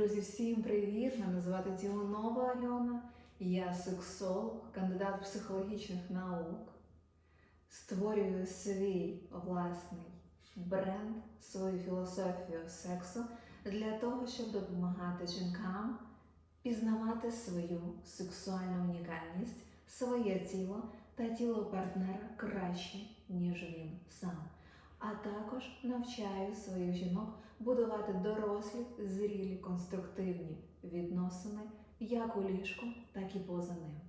Друзі, всім привіт! Мене звати Тілонова Альона. Я сексолог, кандидат психологічних наук. Створюю свій власний бренд, свою філософію сексу для того, щоб допомагати жінкам пізнавати свою сексуальну унікальність, своє тіло та тіло партнера краще, ніж він сам. А також навчаю своїх жінок будувати дорослі, зрілі, конструктивні відносини як у ліжку, так і поза ним.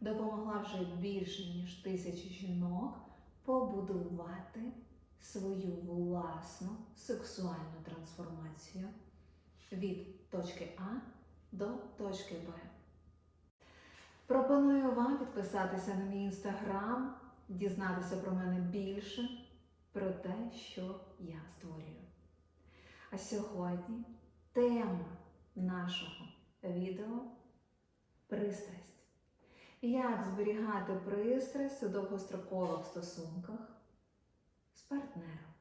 Допомогла вже більше ніж тисячі жінок побудувати свою власну сексуальну трансформацію від точки А до точки Б. Пропоную вам підписатися на мій інстаграм, дізнатися про мене більше, про те, що я створюю. А сьогодні тема нашого відео пристрасть. Як зберігати пристрасть у довгострокових стосунках з партнером,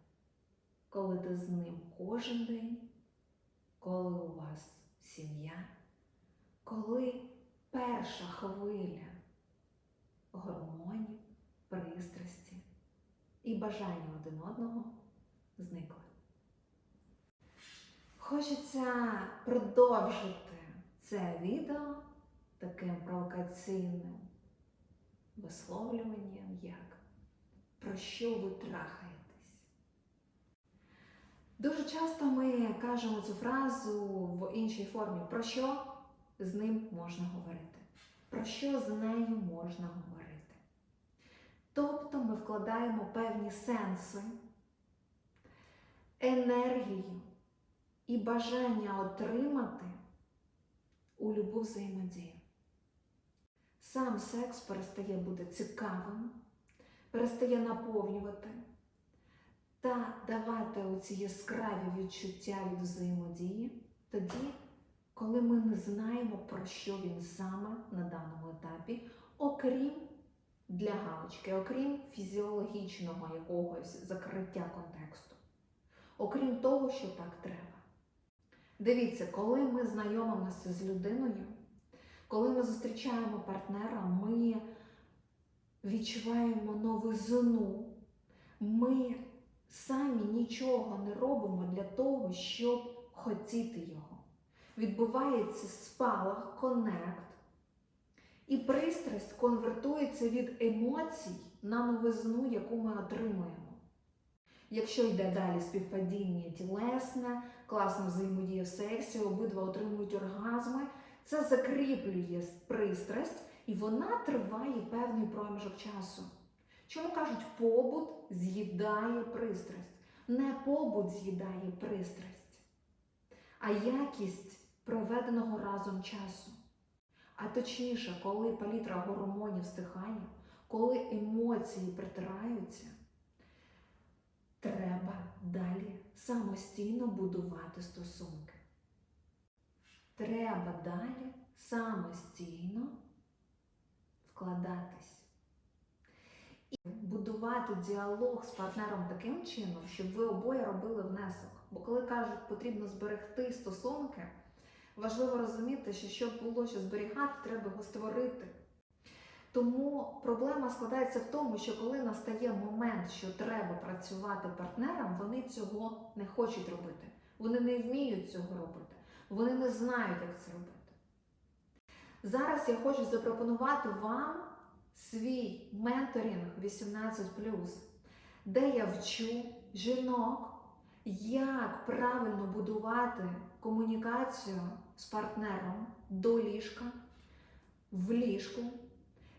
коли ти з ним кожен день, коли у вас сім'я, коли перша хвиля гормонів, пристрасті і бажання один одного зникли. Хочеться продовжити це відео таким провокаційним висловлюванням, як про що ви трахаєтесь. Дуже часто ми кажемо цю фразу в іншій формі, про що з ним можна говорити, про що з нею можна говорити. Тобто ми вкладаємо певні сенси, енергію і бажання отримати у любу взаємодію. Сам секс перестає бути цікавим, перестає наповнювати та давати оці яскраві відчуття від взаємодії тоді, коли ми не знаємо, про що він саме на даному етапі, окрім для галочки, окрім фізіологічного якогось закриття контексту, окрім того, що так треба. Дивіться, коли ми знайомимося з людиною, коли ми зустрічаємо партнера, ми відчуваємо новизну, ми самі нічого не робимо для того, щоб хотіти його. Відбувається спалах, конект, і пристрасть конвертується від емоцій на новизну, яку ми отримуємо. Якщо йде далі співпадіння тілесне, класна взаємодія в сексі, обидва отримують оргазми, це закріплює пристрасть і вона триває певний проміжок часу. Чому кажуть, побут з'їдає пристрасть? Не побут з'їдає пристрасть, а якість проведеного разом часу. А точніше, коли палітра гормонів стихає, коли емоції притираються, треба далі самостійно будувати стосунки. Треба далі самостійно вкладатись. І будувати діалог з партнером таким чином, щоб ви обоє робили внесок. Бо коли кажуть, потрібно зберегти стосунки, важливо розуміти, що щоб було що зберігати, треба його створити. Тому проблема складається в тому, що коли настає момент, що треба працювати партнерам, вони цього не хочуть робити. Вони не вміють цього робити. Вони не знають, як це робити. Зараз я хочу запропонувати вам свій менторинг 18, де я вчу жінок, як правильно будувати комунікацію з партнером до ліжка, в ліжку,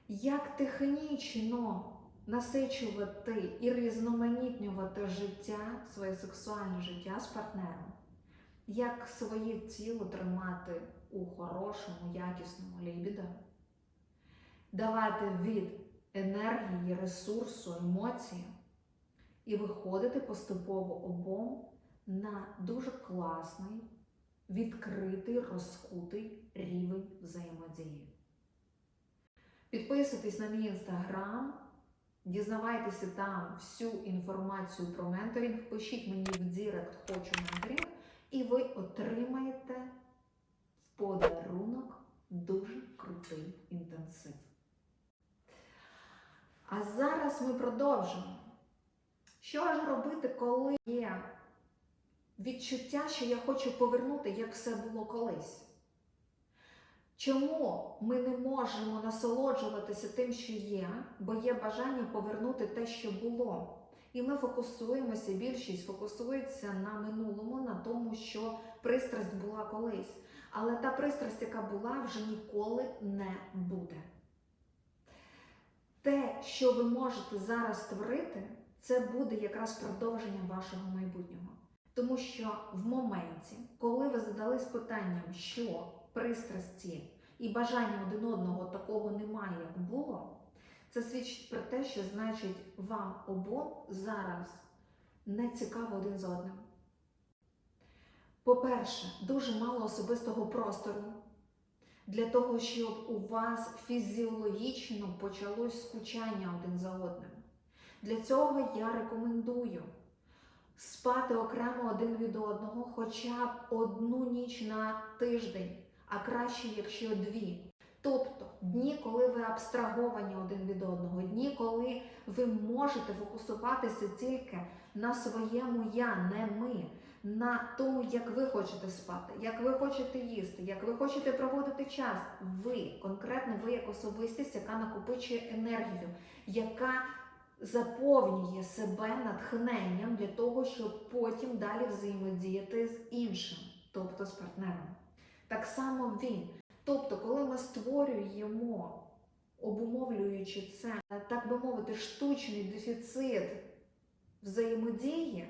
як технічно насичувати і різноманітнювати життя, своє сексуальне життя з партнером, як своє тіло тримати у хорошому, якісному лібідо, давати від енергії, ресурсу, емоції і виходити поступово обом на дуже класний, відкритий, розкутий рівень взаємодії. Підписуйтесь на мій інстаграм, дізнавайтеся там всю інформацію про менторинг, пишіть мені в Дірект Хочу менторинг, і ви отримаєте подарунок дуже крутий інтенсив. А зараз ми продовжимо. Що ж робити, коли є відчуття, що я хочу повернути, як все було колись? Чому ми не можемо насолоджуватися тим, що є, бо є бажання повернути те, що було? І ми фокусуємося, більшість фокусується на минулому, на тому, що пристрасть була колись. Але та пристрасть, яка була, вже ніколи не буде. Те, що ви можете зараз створити, це буде якраз продовженням вашого майбутнього. Тому що в моменті, коли ви задались питанням, що пристрасті і бажання один одного такого немає, як було, це свідчить про те, що значить вам обом зараз не цікаво один з одним. По-перше, дуже мало особистого простору для того, щоб у вас фізіологічно почалось скучання один за одним. Для цього я рекомендую спати окремо один від одного хоча б одну ніч на тиждень, а краще, якщо дві. Тобто дні, коли ви абстраговані один від одного, дні, коли ви можете фокусуватися тільки на своєму я, не ми, на тому, як ви хочете спати, як ви хочете їсти, як ви хочете проводити час. Ви, конкретно ви як особистість, яка накопичує енергію, яка заповнює себе натхненням для того, щоб потім далі взаємодіяти з іншим, тобто з партнером. Так само він. Тобто, коли ми створюємо, обумовлюючи це, так би мовити, штучний дефіцит взаємодії,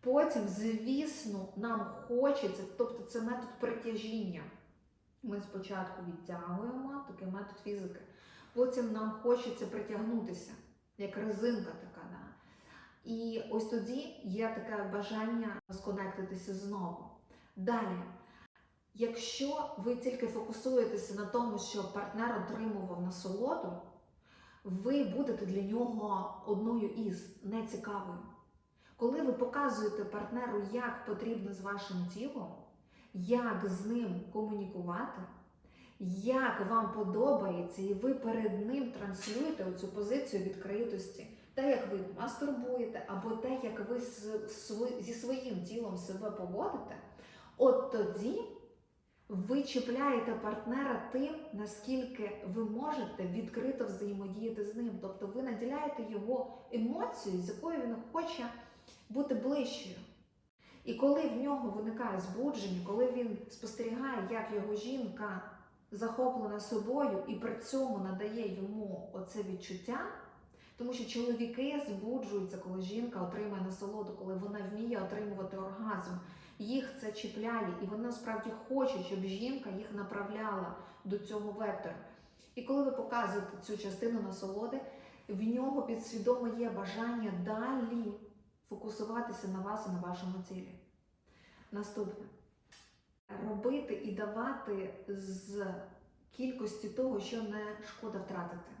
потім, звісно, нам хочеться, тобто це метод притяжіння. Ми спочатку відтягуємо такий метод фізики, потім нам хочеться притягнутися, як резинка така. Да? І ось тоді є таке бажання сконектитися знову. Далі. Якщо ви тільки фокусуєтеся на тому, що партнер отримував насолоду, ви будете для нього одною із нецікавою. Коли ви показуєте партнеру, як потрібно з вашим тілом, як з ним комунікувати, як вам подобається, і ви перед ним транслюєте оцю позицію відкритості, те, як ви мастурбуєте, або те, як ви зі своїм тілом себе поводите, от тоді. Ви чіпляєте партнера тим, наскільки ви можете відкрито взаємодіяти з ним. Тобто ви наділяєте його емоцією, з якою він хоче бути ближчою. І коли в нього виникає збудження, коли він спостерігає, як його жінка захоплена собою і при цьому надає йому оце відчуття, тому що чоловіки збуджуються, коли жінка отримує насолоду, коли вона вміє отримувати оргазм їх це чіпляє, і вони насправді хочуть, щоб жінка їх направляла до цього вектора. І коли ви показуєте цю частину насолоди, в нього підсвідомо є бажання далі фокусуватися на вас і на вашому тілі. Наступне робити і давати з кількості того, що не шкода втратити.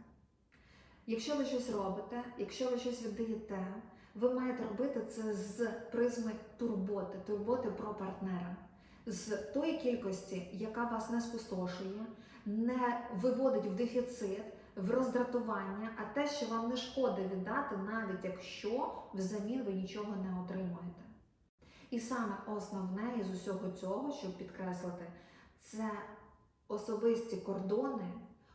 Якщо ви щось робите, якщо ви щось віддаєте, ви маєте робити це з призми турботи, турботи про партнера, з тої кількості, яка вас не спустошує, не виводить в дефіцит, в роздратування, а те, що вам не шкода віддати, навіть якщо взамін ви нічого не отримуєте. І саме основне із усього цього, щоб підкреслити, це особисті кордони,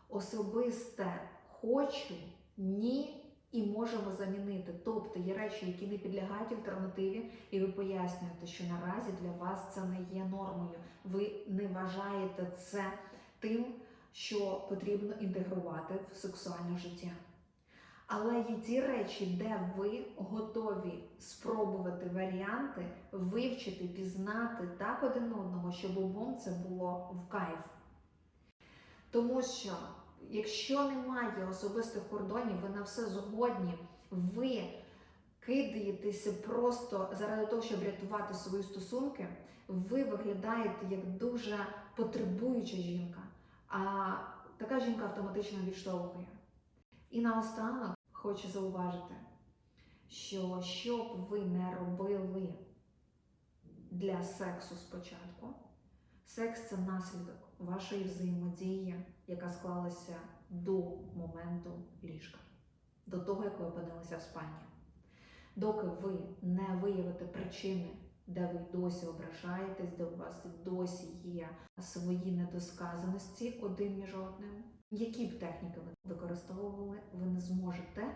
особисте хочу, ні і можемо замінити. Тобто є речі, які не підлягають альтернативі, і ви пояснюєте, що наразі для вас це не є нормою. Ви не вважаєте це тим, що потрібно інтегрувати в сексуальне життя. Але є ті речі, де ви готові спробувати варіанти, вивчити, пізнати так один одного, щоб обом це було в кайф. Тому що Якщо немає особистих кордонів, ви на все згодні, ви кидаєтеся просто заради того, щоб рятувати свої стосунки, ви виглядаєте як дуже потребуюча жінка, а така жінка автоматично відштовхує. І наостанок хочу зауважити, що що б ви не робили для сексу спочатку, Секс це наслідок вашої взаємодії, яка склалася до моменту ліжка, до того, як ви опинилися в спальні. Доки ви не виявите причини, де ви досі ображаєтесь, де у вас досі є свої недосказаності один між одним, які б техніки ви використовували, ви не зможете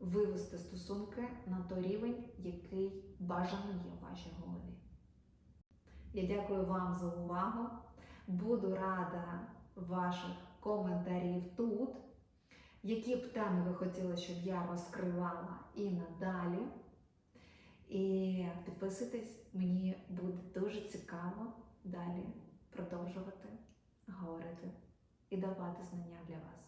вивести стосунки на той рівень, який бажано є в вашій голові. Я дякую вам за увагу. Буду рада ваших коментарів тут. Які б теми ви хотіли, щоб я розкривала і надалі. І підписуйтесь, мені буде дуже цікаво далі продовжувати говорити і давати знання для вас.